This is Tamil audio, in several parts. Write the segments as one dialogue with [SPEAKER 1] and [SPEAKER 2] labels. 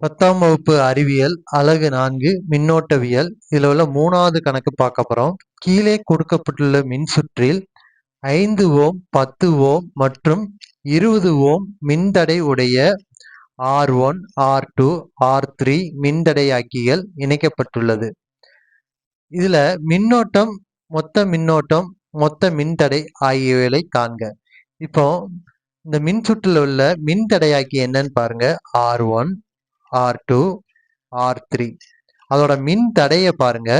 [SPEAKER 1] பத்தாம் வகுப்பு அறிவியல் அழகு நான்கு மின்னோட்டவியல் இதில் உள்ள மூணாவது கணக்கு பார்க்க போகிறோம் கீழே கொடுக்கப்பட்டுள்ள மின்சுற்றில் ஐந்து ஓம் பத்து ஓம் மற்றும் இருபது ஓம் மின்தடை உடைய R one R two R three மின்தடையாக்கிகள் இணைக்கப்பட்டுள்ளது. இதில் மின்னோட்டம் மொத்த மின்னோட்டம் மொத்த மின்தடை ஆகியவைகளை காண்க. இப்போ இந்த மின்சுற்றில் உள்ள மின்தடையாக்கி என்னன்னு பாருங்க. R one R two R three அதோட மின் தடையை பாருங்க.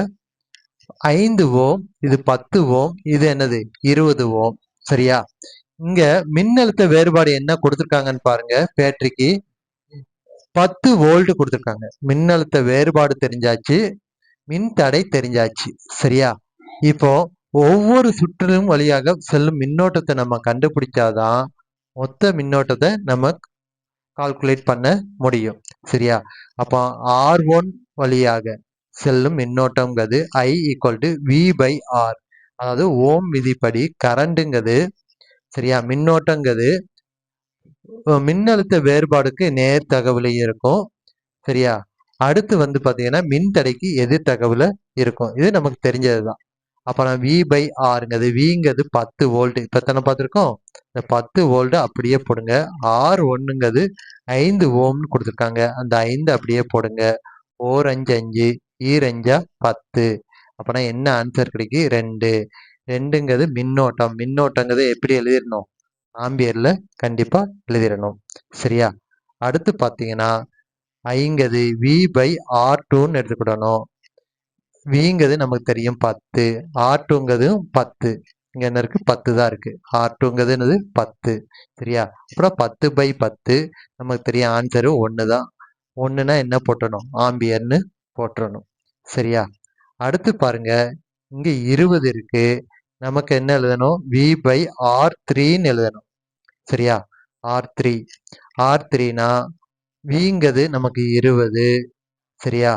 [SPEAKER 1] ஐந்து ஓம் இது பத்து ஓம் இது என்னது? இருபது ஓம். சரியா? இங்க மின்னழுத்த வேறுபாடு என்ன கொடுத்துருக்காங்கன்னு பாருங்க பேட்டரிக்கு. பத்து வோல்ட் கொடுத்துருக்காங்க. மின்னழுத்த வேறுபாடு தெரிஞ்சாச்சு மின் தடை தெரிஞ்சாச்சு. சரியா? இப்போ ஒவ்வொரு சுற்றிலும் வழியாக செல்லும் மின்னோட்டத்தை நம்ம கண்டுபிடிச்சாதான் மொத்த மின்னோட்டத்தை நம்ம கால்குலேட் பண்ண முடியும். சரியா? அப்போ ஆர் ஒன் வழியாக செல்லும் மின்னோட்டம்ங்கிறது I equal to V by R அதாவது ஓம் விதிப்படி கரண்ட்டுங்கிறது சரியா? மின்னோட்டங்கிறது மின்னழுத்த வேறுபாடுக்கு நேர் தகவலையும் இருக்கும் சரியா? அடுத்து வந்து பார்த்தீங்கன்னா மின் தடைக்கு எதிர் தகவல இருக்கும். இது நமக்கு தெரிஞ்சது தான் அப்போ நான் வி பை ஆறுங்கிறது விங்கிறது பத்து வோல்ட். இப்போ தானே பார்த்துருக்கோம் இந்த பத்து வோல்ட் அப்படியே போடுங்க. ஆர் ஒன்றுங்கிறது ஐந்து ஓம்னு கொடுத்துருக்காங்க. அந்த ஐந்து அப்படியே போடுங்க. ஓர் அஞ்சு அஞ்சு ஈரஞ்சா பத்து. அப்போனா என்ன ஆன்சர் கிடைக்கு ரெண்டு. ரெண்டுங்கிறது மின்னோட்டம். மின்னோட்டங்கிறது எப்படி எழுதிடணும்? ஆம்பியரில் கண்டிப்பாக எழுதிடணும். சரியா? அடுத்து பார்த்தீங்கன்னா ஐங்கிறது வி பை ஆர் டூன்னு எடுத்துக்கிடணும் விங்கிறது நமக்கு தெரியும் பத்து. ஆர் டூங்கிறதும் பத்து. இங்கே என்ன இருக்குது பத்து தான் இருக்குது ஆர் டூங்கிறது என்னது? பத்து. சரியா? அப்புறம் பத்து பை பத்து நமக்கு தெரியும் ஆன்சரு ஒன்று தான். ஒன்றுனா என்ன போட்டணும்? ஆம்பியர்னு போட்டுறணும். சரியா? அடுத்து பாருங்க. இங்கே இருபது இருக்குது நமக்கு என்ன எழுதணும்? வி பை ஆர் த்ரீன்னு எழுதணும். சரியா? ஆர் த்ரீ ஆர் த்ரீனா விங்கிறது நமக்கு இருபது. சரியா?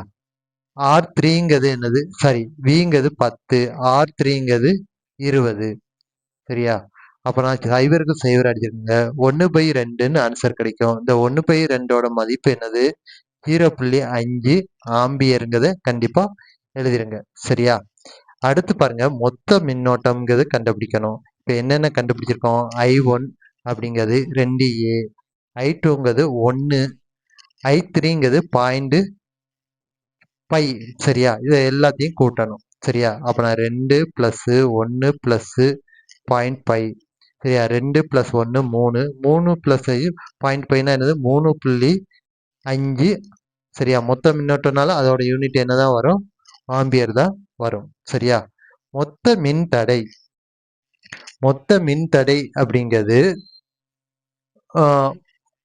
[SPEAKER 1] ஆர் த்ரீங்கிறது என்னது? சாரி விங்கிறது பத்து. ஆர் த்ரீங்கிறது இருபது. சரியா? அப்புறம் சைவருக்கு சைவர் அடிச்சிருக்கேங்க. ஒன்று பை ரெண்டுன்னு ஆன்சர் கிடைக்கும். இந்த ஒன்று பை ரெண்டோட மதிப்பு என்னது? ஜீரோ புள்ளி அஞ்சு ஆம்பியருங்கிறத கண்டிப்பாக எழுதிருங்க. சரியா? அடுத்து பாருங்க. மொத்த மின்னோட்டம்ங்கிறது கண்டுபிடிக்கணும். இப்போ என்னென்ன கண்டுபிடிச்சிருக்கோம்? ஐ ஒன் அப்படிங்கிறது ரெண்டு ஏ ஐ டூங்கிறது ஒன்று ஐ த்ரீங்கிறது பாயிண்ட்டு பை சரியா? இதை எல்லாத்தையும் கூட்டணும். சரியா? அப்போ நான் ரெண்டு ப்ளஸ்ஸு ஒன்று ப்ளஸ்ஸு பாயிண்ட் பை சரியா? ரெண்டு ப்ளஸ் ஒன்று மூணு. மூணு ப்ளஸ் பாயிண்ட் பைனா என்னது? மூணு புள்ளி அஞ்சு. சரியா? மொத்த மின்னோட்டம்னால அதோட யூனிட் என்ன தான் வரும்? ஆம்பியர் தான் வரும். சரியா? மொத்த மின் தடை மொத்த மின் தடை அப்படிங்கிறது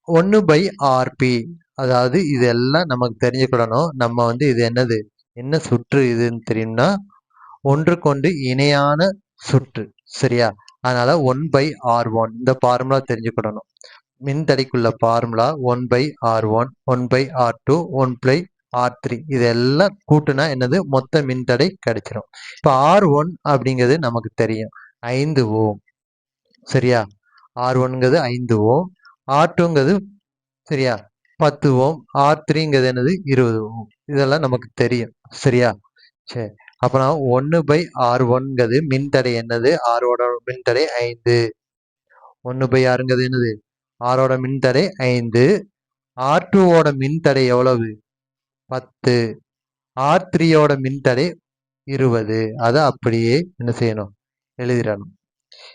[SPEAKER 1] ஒன்று பை ஆர்பி அதாவது இதெல்லாம் நமக்கு தெரிஞ்சுக்கிடணும் நம்ம வந்து இது என்னது? என்ன சுற்று இதுன்னு தெரியும்னா ஒன்றுக்கொண்டு இணையான சுற்று சரியா? அதனால ஒன் பை ஆர் ஒன் இந்த ஃபார்முலா தெரிஞ்சுக்கிடணும். மின்தடைக்குள்ள formula one by R one one by R two one by R three இதெல்லாம் கூட்டுனா என்னது? மொத்த மின்தடை கிடைச்சிரும். இப்போ ஆர் ஒன் அப்படிங்கிறது நமக்கு தெரியும். ஐந்து ஓம் சரியா? ஆர் ஒன்ங்கிறது ஐந்து ஓம் ஆர் டூங்கிறது சரியா? பத்து ஓம் ஆர் த்ரீங்கிறது என்னது இருபது ஓம் இதெல்லாம் நமக்கு தெரியும். சரியா? சரி அப்புறம் ஒன்று பை ஆர் ஒன்ங்கிறது மின்தடை என்னது? ஆரோட மின்தடை ஐந்து. ஒன்று பை ஆறுங்கிறது என்னது? ஆரோட மின்தடை ஐந்து. ஆர் டூவோட மின்தடை எவ்வளவு? பத்து. ஆர் த்ரீயோட மின்தடை இருபது. அதை அப்படியே என்ன செய்யணும்? எழுதிடணும்.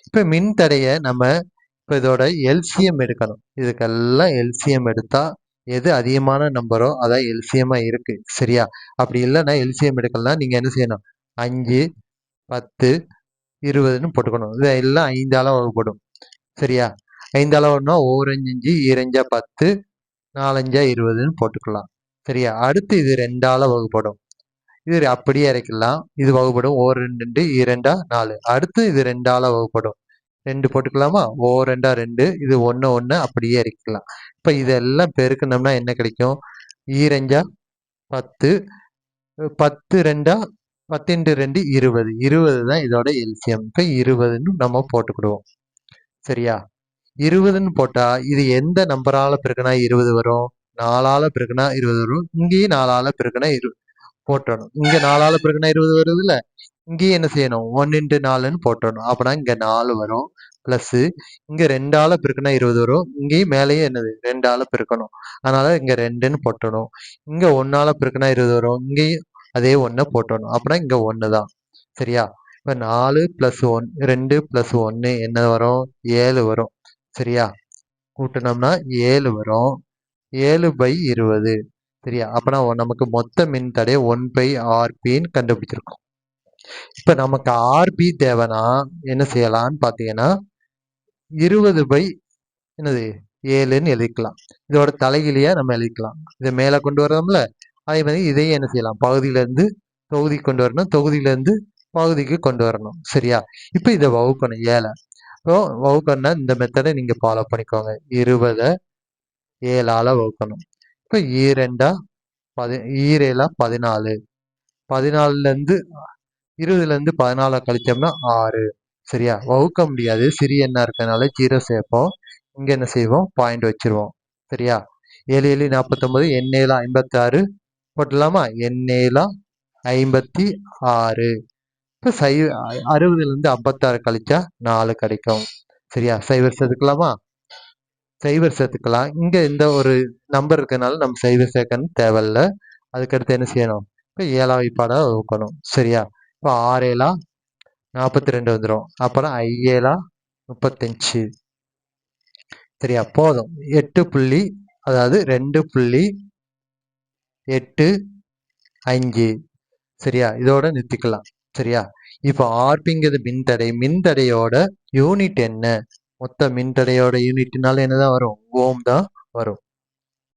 [SPEAKER 1] இப்போ மின்தடையை நம்ம இப்போ இதோட எல்சிஎம் எடுக்கணும். இதுக்கெல்லாம் எல்சிஎம் எடுத்தால் எது அதிகமான நம்பரோ அதான் எல்சியமாக இருக்கு. சரியா? அப்படி இல்லைன்னா எல்சிஎம் எடுக்கலாம் நீங்கள் என்ன செய்யணும்? அஞ்சு பத்து இருபதுன்னு போட்டுக்கணும். இது எல்லாம் ஐந்தாலாம் வகுப்படும். சரியா? ஐந்தால ஒன்றா ஓரஞ்சு அஞ்சு ஈரஞ்சா பத்து நாலஞ்சா இருபதுன்னு போட்டுக்கலாம். சரியா? அடுத்து இது ரெண்டால வகுப்படும். இது அப்படியே இறக்கலாம் இது வகுப்படும். ஓ ரெண்டு இரண்டா நாலு. அடுத்து இது ரெண்டால வகுப்படும். ரெண்டு போட்டுக்கலாமா? ஓ ரெண்டா ரெண்டு. இது ஒன்று ஒன்று அப்படியே இருக்கலாம். இப்போ இதெல்லாம் பெருக்கணும்னா என்ன கிடைக்கும்? ஈரஞ்சா பத்து பத்து ரெண்டா பத்தின்ட்டு ரெண்டு இருபது. இருபது தான் இதோட எல்சியம் இப்போ இருபதுன்னு நம்ம போட்டுக்கிடுவோம். சரியா? இருபதுன்னு போட்டால் இது எந்த நம்பரால் பிறகுனா இருபது வரும்? நாலால பிறகுனா இருபது வரும். இங்கேயும் நாலால் பிறகுனா இரு போட்டணும் இங்கே நாலால் பிறகுனா இருபது வருது இங்கேயும் என்ன செய்யணும்? ஒன் இன்ட்டு நாலுன்னு போட்டணும். அப்படின்னா இங்கே நாலு வரும். ப்ளஸ்ஸு இங்கே ரெண்டால் பெருக்குனா இருபது வரும். இங்கேயும் மேலேயும் என்னது? ரெண்டால் பெருக்கணும். அதனால் இங்கே ரெண்டுன்னு போட்டணும். இங்கே ஒன்றால் பெருக்குனா இருபது வரும். இங்கேயும் அதே ஒன்றை போட்டணும். அப்படின்னா இங்கே ஒன்று தான். சரியா? இப்போ நாலு ப்ளஸ் ஒன் ரெண்டு ப்ளஸ் ஒன்று என்ன வரும்? ஏழு வரும். சரியா? கூட்டினோம்னா ஏழு வரும். ஏழு பை இருபது. சரியா? அப்போனா நமக்கு மொத்த மின் தடை ஒன் பை ஆர்பின்னு கண்டுபிடிச்சிருக்கோம். இப்போ நமக்கு ஆர்பி தேவைன்னா என்ன செய்யலாம்னு பார்த்தீங்கன்னா இருபது பை என்னது ஏழுன்னு எழுதிக்கலாம். இதோட தலைகிலேயே நம்ம எழுதிக்கலாம். இதை மேலே கொண்டு வரோம்ல அதே மாதிரி இதையும் என்ன செய்யலாம்? பகுதியிலேருந்து தொகுதி கொண்டு வரணும் தொகுதியிலேருந்து பகுதிக்கு கொண்டு வரணும். சரியா? இப்போ இதை வகுக்கணும் ஏழை. இப்போ வகுக்கணும்னா இந்த மெத்தடை நீங்கள் ஃபாலோ பண்ணிக்கோங்க. இருபதை ஏழால் வகுக்கணும். இப்போ ஈரெண்டா e பதி e ஈரேலா பதினாலு. பதினாலுலேருந்து இருபதுலேருந்து பதினாலை கழிச்சோம்னா ஆறு. சரியா? வகுக்க முடியாது. சிறிய எண்ணா இருக்கிறதுனால ஜீரோ சேர்ப்போம். இங்கே என்ன செய்வோம்? பாயிண்ட் வச்சிருவோம். சரியா? ஏழு ஏழு நாற்பத்தொம்பது எண்ணெயில் ஐம்பத்தி ஆறு போட்டலாமா எண்ணேழா ஐம்பத்தி ஆறு இப்போ சை அறுபதுலேருந்து ஐம்பத்தாறு கழிச்சா நாலு கிடைக்கும். சரியா? சைவர் சேர்த்துக்கலாமா சைவர் சேர்த்துக்கலாம் இங்கே இந்த ஒரு நம்பர் இருக்கிறதுனால நம்ம சைவர் சேர்க்கணும் தேவையில்ல. அதுக்கடுத்து என்ன செய்யணும்? இப்போ ஏழாவை பாடம் வகுக்கணும். சரியா? இப்போ ஆறேலா நாற்பத்தி ரெண்டு வந்துடும் அப்புறம் ஐஏலா முப்பத்தஞ்சு. சரியா? போதும். எட்டு புள்ளி அதாவது ரெண்டு புள்ளி எட்டு அஞ்சு சரியா? இதோட நிறுத்திக்கலாம். சரியா? இப்போ ஆர்பிங்கிறது மின்தடை. மின்தடையோட யூனிட் என்ன? மொத்த மின்தடையோட யூனிட்னால என்னதான் வரும்? ஓம் தான் வரும்.